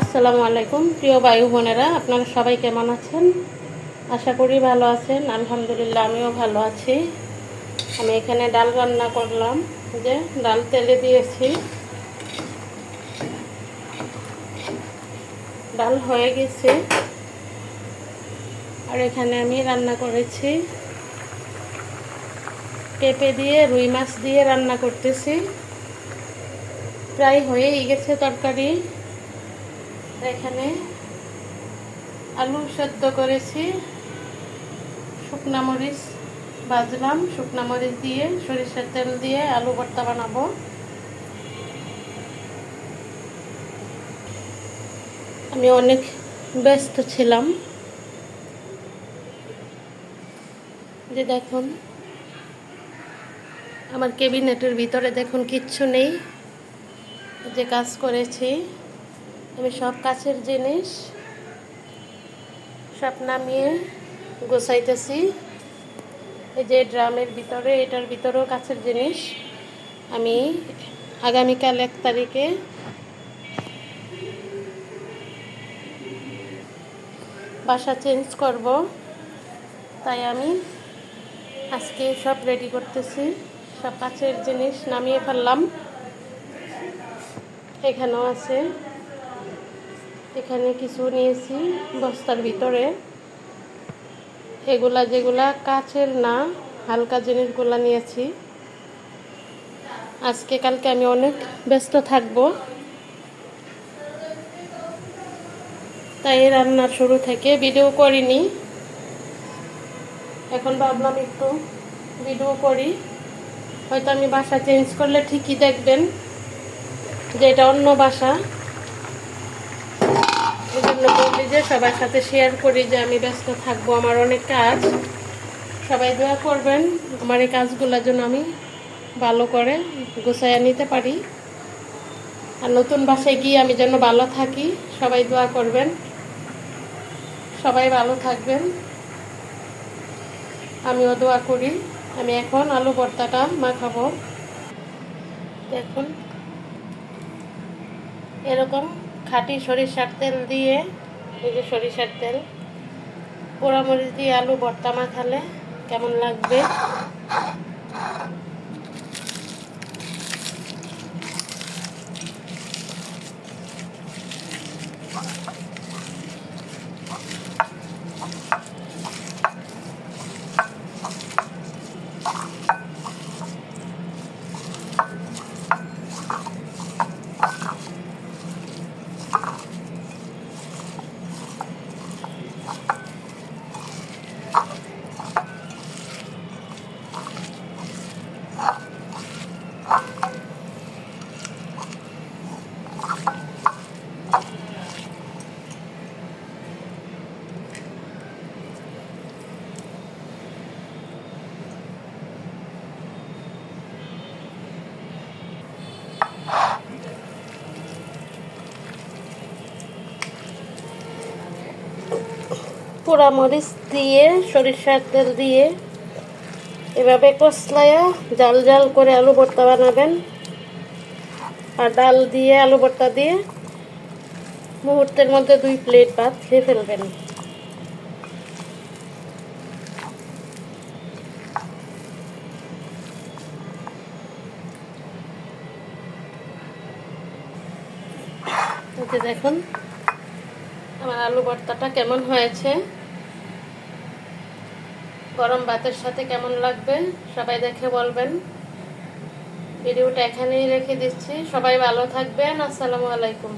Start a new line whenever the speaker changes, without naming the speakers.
আসসালামু আলাইকুম। প্রিয় বায়ু বোনেরা, আপনারা সবাই কেমন আছেন? আশা করি ভালো আছেন। আলহামদুলিল্লাহ, আমিও ভালো আছি। আমি এখানে ডাল রান্না করলাম। যে ডাল তেলে দিয়েছি। ডাল হয়ে গেছে। আর এখানে আমি রান্না করেছি। পেঁপে দিয়ে, রুই মাছ দিয়ে রান্না করতেছি। প্রায় হয়েই গেছে তরকারি। এখানে আলু সেদ্ধ করেছি। শুকনা মরিচ ভাজলাম শুকনা মরিচ দিয়ে সরিষার তেল দিয়ে আলু ভর্তা বানাবো। আমি অনেক ব্যস্ত ছিলাম। যে দেখুন, আমার কেবিনেটের ভিতরে দেখুন কিচ্ছু নেই। যে কাজ করেছি আমি সব কাছের জিনিস সব নামিয়ে গোছাইতেছি। এই যে ড্রামের ভিতরে, এটার ভিতরেও কাছের জিনিস। আমি আগামীকাল এক তারিখে বাসা চেঞ্জ করব। তাই আমি আজকে সব রেডি করতেছি। সব কাছের জিনিস নামিয়ে ফেললাম। এখানেও আছে। এখানে কিছু নিয়েছি বস্তার ভিতরে। এগুলা যেগুলা কাচের না, হালকা জিনিসগুলা নিয়েছি। আজকে কালকে আমি অনেক ব্যস্ত থাকব। তাই রান্নার শুরু থেকে ভিডিও করিনি। এখন ভাবলাম একটু ভিডিও করি। হয়তো আমি বাসা চেঞ্জ করলে ঠিকই দেখবেন যে এটা অন্য বাসা। জন্য বললি যে সবার সাথে শেয়ার করি যে আমি ব্যস্ত থাকব, আমার অনেক কাজ। সবাই দোয়া করবেন, আমার এই কাজগুলোর জন্য আমি ভালো করে গোছাইয়া নিতে পারি। আর নতুন বাসায় গিয়ে আমি যেন ভালো থাকি, সবাই দোয়া করবেন। সবাই ভালো থাকবেন। আমিও দোয়া করি, আমি এখন আলু ভর্তাটা মাখাবো। দেখুন, এরকম খাঁটি সরিষার তেল দিয়ে, এই যে সরিষার তেল, পোড়ামরিচ দিয়ে আলু ভর্তা মাখালে কেমন লাগবে? পোড়ামরিচ দিয়ে, সরিষার তেল দিয়ে এভাবে কষলায়া জাল জাল করে আলু ভর্তা বানাবেন। আর ডাল দিয়ে আলু ভর্তা দিয়ে মুহূর্তের মধ্যে দুই প্লেট ভাত খেয়ে ফেলবেন। দেখুন আমার আলু ভর্তাটা কেমন হয়েছে? গরম ভাতের সাথে কেমন লাগবে? সবাই দেখে বলবেন। ভিডিওটা এখানেই রেখে দিচ্ছি। সবাই ভালো থাকবেন। আসসালামু আলাইকুম।